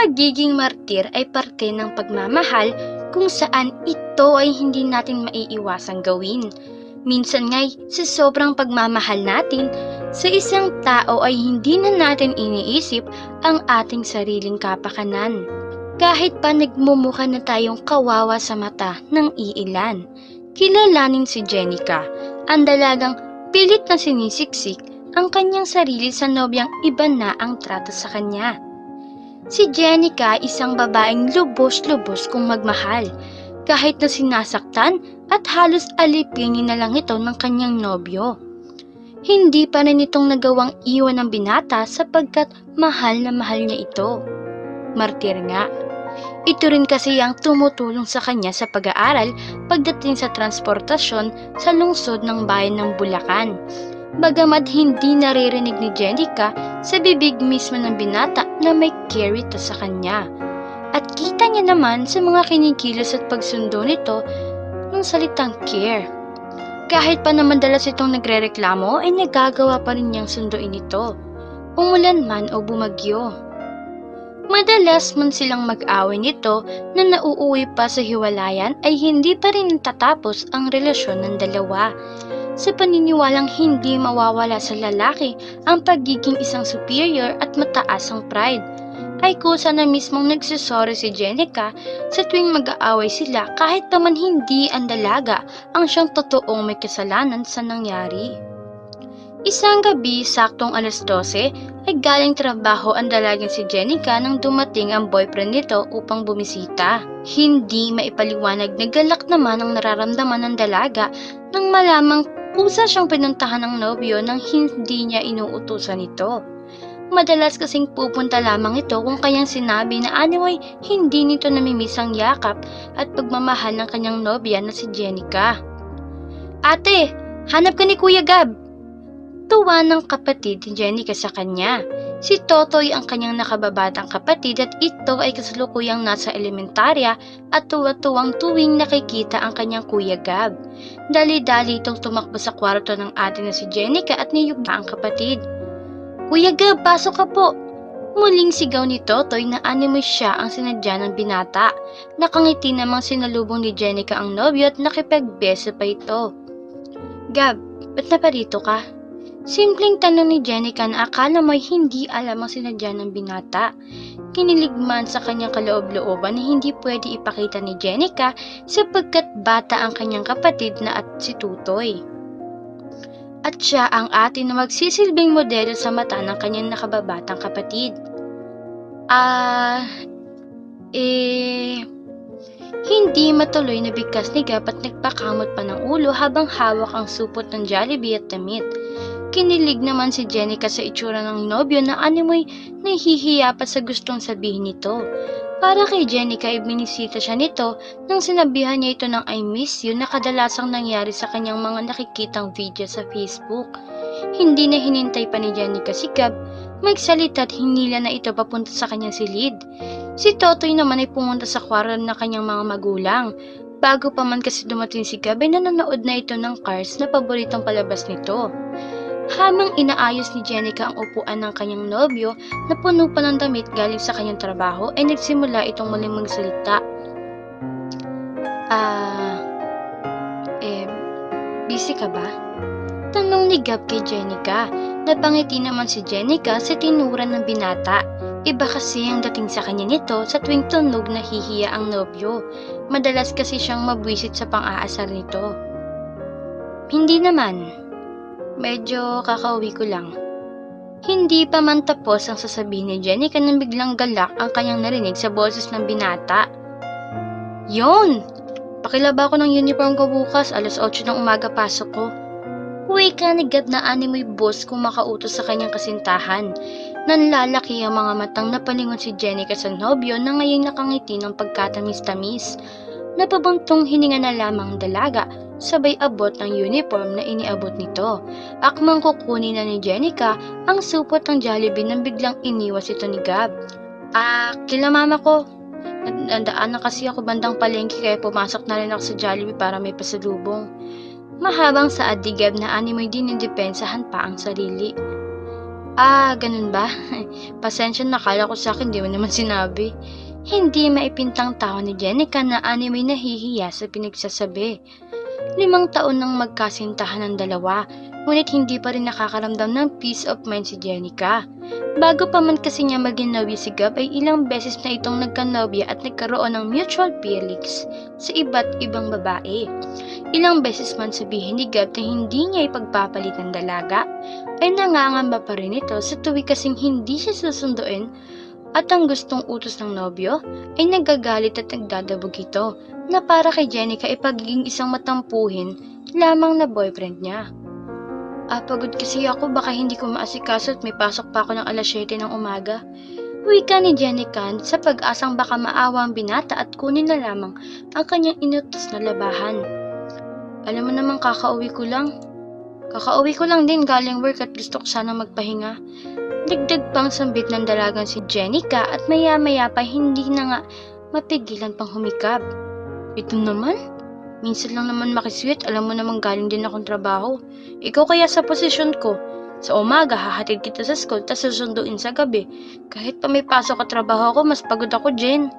Pagiging martir ay parte ng pagmamahal kung saan ito ay hindi natin maiiwasang gawin. Minsan nga'y sa sobrang pagmamahal natin, sa isang tao ay hindi na natin iniisip ang ating sariling kapakanan. Kahit pa nagmumukha na tayong kawawa sa mata ng iilan. Kilalanin si Jenica, ang dalagang pilit na sinisiksik ang kanyang sarili sa nobyang iba na ang trato sa kanya. Si Jenica isang babaeng lubos-lubos kung magmahal, kahit na sinasaktan at halos alipinin na lang ito ng kanyang nobyo. Hindi pa rin itong nagawang iwan ng binata sapagkat mahal na mahal niya ito. Martir nga. Ito rin kasi ang tumutulong sa kanya sa pag-aaral pagdating sa transportasyon sa lungsod ng bayan ng Bulacan. Bagamat hindi naririnig ni Jenica sa bibig mismo ng binata na may ito sa kanya. At kita niya naman sa mga kinikilos at pagsundo nito ng salitang care. Kahit pa naman dalas itong nagrereklamo ay nagagawa pa rin niyang sunduin ito. Umulan man o bumagyo. Madalas man silang mag-away nito na nauuwi pa sa hiwalayan ay hindi pa rin tatapos ang relasyon ng dalawa sa paniniwalang hindi mawawala sa lalaki ang pagiging isang superior at mataas ang pride, ay kusa na mismong nagsusori si Jenica sa tuwing mag-aaway sila kahit naman hindi ang dalaga ang siyang totoong may kasalanan sa nangyari. Isang gabi, saktong alas 12, ay galing trabaho ang dalagang si Jenica nang dumating ang boyfriend nito upang bumisita. Hindi maipaliwanag na galak naman ang nararamdaman ng dalaga nang malamang Kusa siyang pinuntahan ng nobyo nang hindi niya inuutusan ito. Madalas kasing pupunta lamang ito kung kanyang sinabi na anyway hindi nito namimiss ang yakap at pagmamahal ng kanyang nobya na si Jenica. Ate, hanap ka ni Kuya Gab! Tuwa ng kapatid ni Jenica sa kanya. Si Totoy ang kanyang nakababatang kapatid at ito ay kasalukuyang nasa elementarya at tuwa-tuwang tuwing nakikita ang kanyang Kuya Gab. Dali-dali itong tumakbo sa kwarto ng ate na si Jenica at niyugta ang kapatid. Kuya Gab, pasok ka po! Muling sigaw ni Totoy na animoy siya ang sinadya ng binata. Nakangiti namang sinalubong ni Jenica ang nobyo at nakipagbeso pa ito. Gab, ba't naparito ka? Simpleng tanong ni Jenica na akala mo'y hindi alam ang sinadya ng binata. Kinilig man sa kanyang kaloob-looban na hindi pwede ipakita ni Jenica sapagkat bata ang kanyang kapatid na at si Tutoy. At siya ang ate na magsisilbing modelo sa mata ng kanyang nakababatang kapatid. Ah, eh, hindi matuloy na bigkas ni Gab at nagpakamot pa ng ulo habang hawak ang supot ng Jollibee at damit. Kinilig naman si Jenica sa itsura ng nobyo na animoy nahihiya pa sa gustong sabihin nito. Para kay Jenica ay binisita siya nito nang sinabihan niya ito ng I miss you na kadalasang nangyari sa kanyang mga nakikitang video sa Facebook. Hindi na hinintay pa ni Jenica si Gab, magsalita at hinila na ito papunta sa kanyang silid. Si Totoy naman ay pumunta sa kwarto ng kanyang mga magulang. Bago pa man kasi dumating si Gab ay nanonood na ito ng Cars na paboritong palabas nito. Habang inaayos ni Jenica ang upuan ng kanyang nobyo na puno pa ng damit galing sa kanyang trabaho ay nagsimula itong muling magsalita. Ah, eh, busy ka ba? Tanong ni Gab kay Jenica. Napangiti naman si Jenica sa tinuran ng binata. Iba kasi ang dating sa kanya nito sa tuwing tunog na hihiya ang nobyo. Madalas kasi siyang mabwisit sa pang-aasar nito. Hindi naman. Medyo kakauwi ko lang. Hindi pa man tapos ang sasabihin ni Jenica nang biglang galak ang kanyang narinig sa boses ng binata. Yon! Pakilaba ko ng uniform ko bukas, alas 8 ng umaga pasok ko. Uwi ka ni Gab na animoy boss kung makautos sa kanyang kasintahan. Nanlalaki ang mga matang napalingon si Jenica sa nobyo na ngayon nakangiti ng pagkatamis-tamis. Napabuntong hininga na lamang ang dalaga, sabay abot ng uniform na iniabot nito. Akmang kukunin na ni Jenica ang supot ng Jollibee nang biglang iniwas ito ni Gab. Ah, kila mama ko. Nandaan na kasi ako bandang palengke kaya pumasok na rin ako sa Jollibee para may pasalubong. Mahabang sa adigab na animoy din depensahan pa ang sarili. Ah, ganun ba? Pasensya na kala ko sa akin di mo naman sinabi. Hindi maipintang tao ni Jenica na animoy nahihiya sa pinagsasabi. Limang taon nang magkasintahan ng dalawa, ngunit hindi pa rin nakakaramdam ng peace of mind si Jenica. Bago pa man kasi niya maging nobya si Gab ay ilang beses na itong nagkanobya at nagkaroon ng mutual feelings sa iba't ibang babae. Ilang beses man sabihin ni Gab na hindi niya ipagpapalit ng dalaga, ay nangangamba pa rin ito sa tuwi kasing hindi siya susunduin at ang gustong utos ng nobyo ay nagagalit at nagdadabog ito na para kay Jenica ay pagiging isang matampuhin lamang na boyfriend niya. Ah, pagod kasi ako baka hindi ko maasikaso at may pasok pa ako ng alas 7 ng umaga. Wika ni Jenica sa pag-asang baka maawa ang binata at kunin na lamang ang kanyang inutos na labahan. Alam mo naman kakauwi ko lang. Kakauwi ko lang din galing work at gusto ko sana magpahinga. Dagdag pang sambit ng dalagang si Jenica at maya-maya pa hindi na nga mapigilan pang humikab. Ito naman? Minsan lang naman makisweet, alam mo naman galing din akong trabaho. Ikaw kaya sa posisyon ko. Sa umaga, hahatid kita sa school, tas susunduin sa gabi. Kahit pa may pasok at trabaho ako, mas pagod ako, Jen.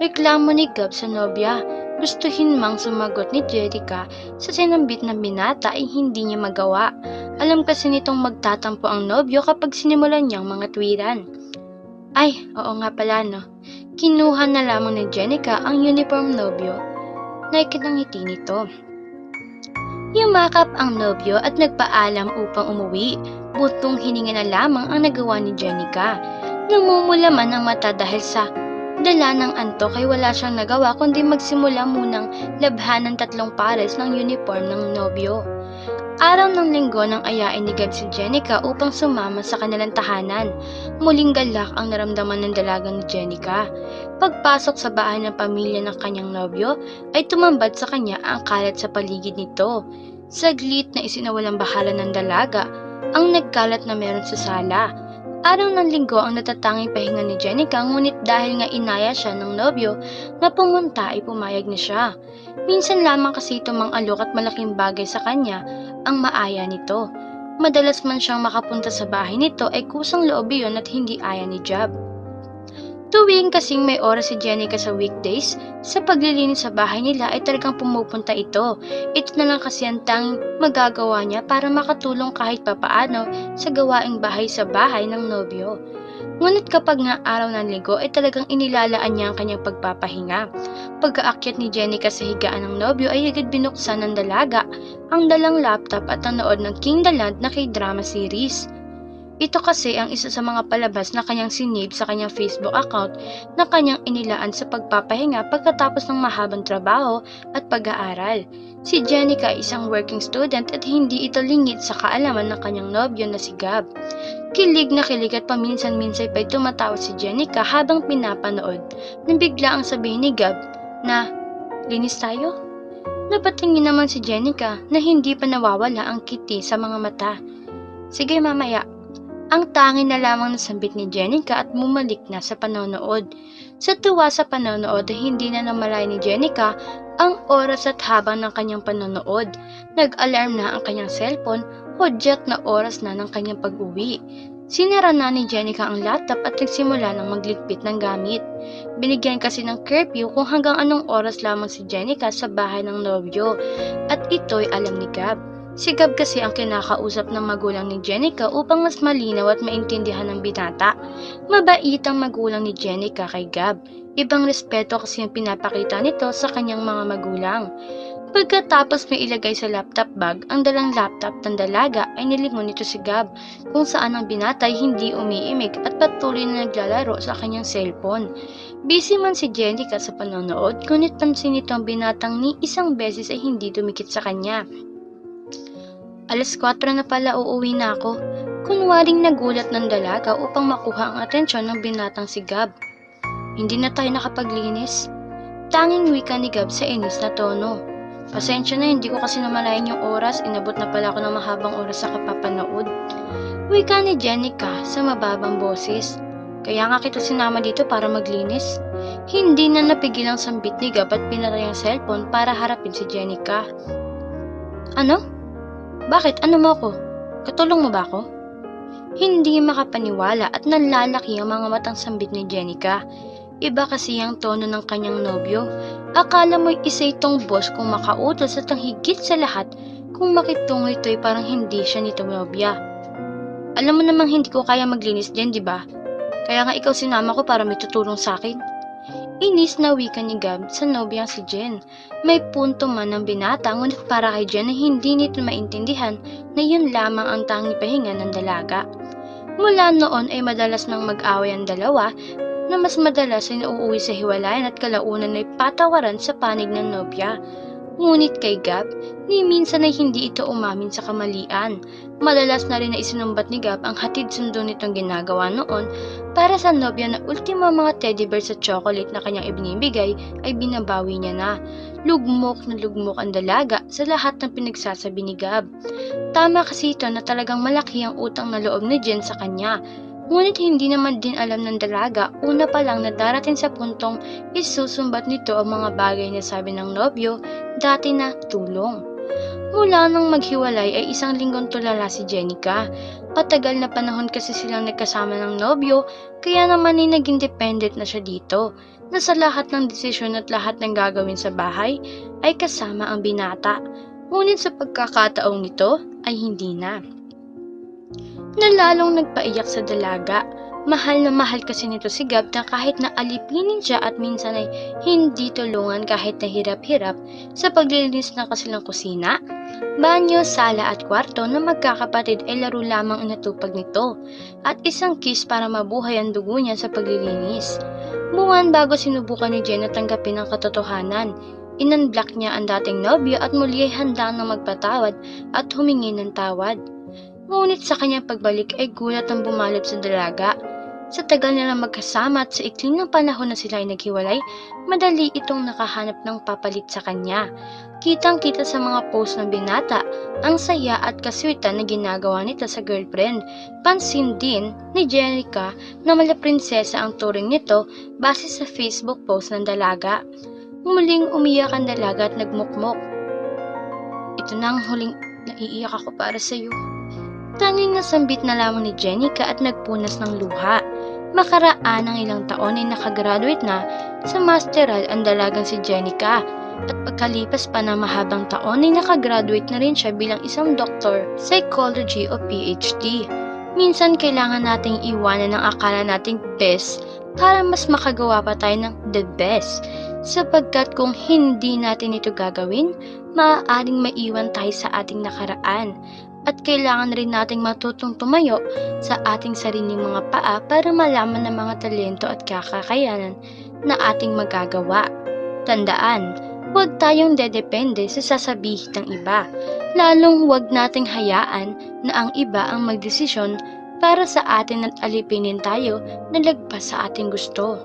Reklamo ni Gab sa nobya. Gustuhin mang sumagot ni Jerica sa sinambit na binata ay hindi niya magawa. Alam kasi nitong magtatampo ang nobyo kapag sinimulan niyang mga tuwiran. Ay, oo nga pala no. Kinuha na lamang ni Jenica ang uniform nobyo na ikinangiti nito. Yumakap ang nobyo at nagpaalam upang umuwi. Butong hininga na lamang ang nagawa ni Jenica. Namumula man ang mata dahil sa dala ng antok ay wala siyang nagawa kundi magsimula munang labhan ng tatlong pares ng uniform ng nobyo. Araw ng linggo nang ayain ni Gab si Jenica upang sumama sa kanilang tahanan. Muling galak ang naramdaman ng dalaga ni Jenica. Pagpasok sa bahay ng pamilya ng kanyang nobyo, ay tumambad sa kanya ang kalat sa paligid nito. Saglit na isinawalang bahala ng dalaga ang nagkalat na meron sa sala. Araw ng linggo ang natatanging pahinga ni Jenica ngunit dahil nga inaya siya ng nobyo na pumunta ay pumayag na siya. Minsan lamang kasi ito mang alok at malaking bagay sa kanya ang maaya nito. Madalas man siyang makapunta sa bahay nito ay kusang loob yun at hindi aya ni Jab. Tuwing kasing may oras si Jenica sa weekdays, sa paglilinis sa bahay nila ay talagang pumupunta ito. Ito na lang kasi ang tanging magagawa niya para makatulong kahit papaano sa gawaing bahay sa bahay ng nobyo. Ngunit kapag nga araw ng linggo ay talagang inilalaan niya ang kanyang pagpapahinga. Pagkaakyat ni Jenica sa higaan ng nobyo ay agad binuksan ng dalaga ang dalang laptop at nanood ng King the Land na k-drama series. Ito kasi ang isa sa mga palabas na kanyang sinave sa kanyang Facebook account na kanyang inilaan sa pagpapahinga pagkatapos ng mahabang trabaho at pag-aaral. Si Jenica ay isang working student at hindi ito lingit sa kaalaman ng kanyang nobyo na si Gab. Kilig na kilig at paminsan-minsan pa'y tumatawa si Jenica habang pinapanood nang bigla ang sabihin ni Gab na, linis tayo? Napatingin naman si Jenica na hindi pa nawawala ang kiti sa mga mata. Sige mamaya, ang tangi na lamang nasambit ni Jenica at bumalik na sa panonood. Sa tuwa sa panonood ay hindi na namalay ni Jenica ang oras at habang ng kanyang panonood. Nag-alarm na ang kanyang cellphone, hudyat na oras na ng kanyang pag-uwi. Sinara na ni Jenica ang laptop at nagsimula ng magligpit ng gamit. Binigyan kasi ng curfew kung hanggang anong oras lamang si Jenica sa bahay ng nobyo at ito'y alam ni Gab. Si Gab kasi ang kinakausap ng magulang ni Jenica upang mas malinaw at maintindihan ng binata. Mabait ang magulang ni Jenica kay Gab. Ibang respeto kasi ang pinapakita nito sa kanyang mga magulang. Pagkatapos may ilagay sa laptop bag, ang dalang laptop ng dalaga ay nilingon nito si Gab kung saan ang binata ay hindi umiimik at patuloy na naglalaro sa kanyang cellphone. Busy man si Jenica sa panonood, ngunit pansin nito ang binatang ni isang beses ay hindi dumikit sa kanya. Alas 4 na pala uuwi na ako. Kunwaring nagulat ng dalaga upang makuha ang atensyon ng binatang si Gab. Hindi na tayo nakapaglinis. Tanging wika ni Gab sa inis na tono. Pasensya na, hindi ko kasi namalayan yung oras. Inabot na pala ako ng mahabang oras sa kapapanood. Wika ni Jenica sa mababang boses. Kaya nga kita sinama dito para maglinis. Hindi na napigil ang sambit ni Gab at pinaray ang cellphone para harapin si Jenica. Ano? Bakit? Ano mo ako? Katulong mo ba ako? Hindi makapaniwala at nalalaki ang mga matang sambit ni Jenica. Iba kasi ang tono ng kanyang nobyo. Akala mo'y isa itong boss kung makautos at ang higit sa lahat kung makitungo ito'y parang hindi siya nito nobya. Alam mo namang hindi ko kaya maglinis dyan, di ba? Kaya nga ikaw sinama ko para may tutulong sa akin. Inis na wika ni Gab sa nobyang si Jen. May punto man ng binata ngunit para kay Jen na hindi nito maintindihan na yun lamang ang tanging pahinga ng dalaga. Mula noon ay madalas nang mag-away ang dalawa na mas madalas ay nauuwi sa hiwalayan at kalaunan ay patawaran sa panig ng nobya. Ngunit kay Gab, ni minsan ay hindi ito umamin sa kamalian. Madalas na rin na isinumbat ni Gab ang hatid sundo nitong ginagawa noon para sa nobya na ultimo mga teddy bear sa chocolate na kanyang ibinibigay ay binabawi niya na. Lugmok na lugmok ang dalaga sa lahat ng pinagsasabi ni Gab. Tama kasi ito na talagang malaki ang utang na loob ni Jen sa kanya. Ngunit hindi naman din alam ng dalaga una pa lang na darating sa puntong isusumbat nito ang mga bagay na sabi ng nobyo dati na tulong. Mula nang maghiwalay ay isang linggong tulala si Jenica. Patagal na panahon kasi silang nagkasama ng nobyo kaya naman ay naging dependent na siya dito na sa lahat ng desisyon at lahat ng gagawin sa bahay ay kasama ang binata. Ngunit sa pagkakataong nito ay hindi na na lalong nagpaiyak sa dalaga. Mahal na mahal kasi nito si Gab na kahit na alipinin siya at minsan ay hindi tulungan kahit na hirap-hirap sa paglilinis ng kasilang kusina, banyo, sala at kwarto na magkakapatid ay laro lamang inatupag nito at isang kiss para mabuhay ang dugo niya sa paglilinis. Buwan bago sinubukan ni Jen na tanggapin ang katotohanan, inunblock niya ang dating nobyo at muli ay handa na magpatawad at humingi ng tawad. Ngunit sa kanyang pagbalik ay gulat ang bumalot sa dalaga. Sa tagal nilang magkasama at sa ikling ng panahon na sila ay naghiwalay, madali itong nakahanap ng papalit sa kanya. Kitang-kita sa mga post ng binata ang saya at kaswitan na ginagawa nito sa girlfriend. Pansin din ni Jenica na mala prinsesa ang turing nito base sa Facebook post ng dalaga. Muling umiyak ang dalaga at nagmukmok. Ito na ang huling naiiyak ako para sa iyo. Tanging nasambit na lamang ni Jenica at nagpunas ng luha. Makaraan ng ilang taon ay nakagraduate na sa masteral ang dalagang si Jenica at pagkalipas pa ng mahabang taon ay nakagraduate na rin siya bilang isang doctor, psychology o PhD. Minsan kailangan nating iwanan ang akala nating best para mas makagawa pa tayo ng the best. Sapagkat kung hindi natin ito gagawin, maaaring maiwan tayo sa ating nakaraan at kailangan rin nating matutong tumayo sa ating sariling mga paa para malaman ng mga talento at kakakayanan na ating magagawa. Tandaan, huwag tayong dedepende sa sasabihin ng iba, lalong huwag nating hayaan na ang iba ang magdesisyon para sa atin at alipinin tayo na lagpas sa ating gusto.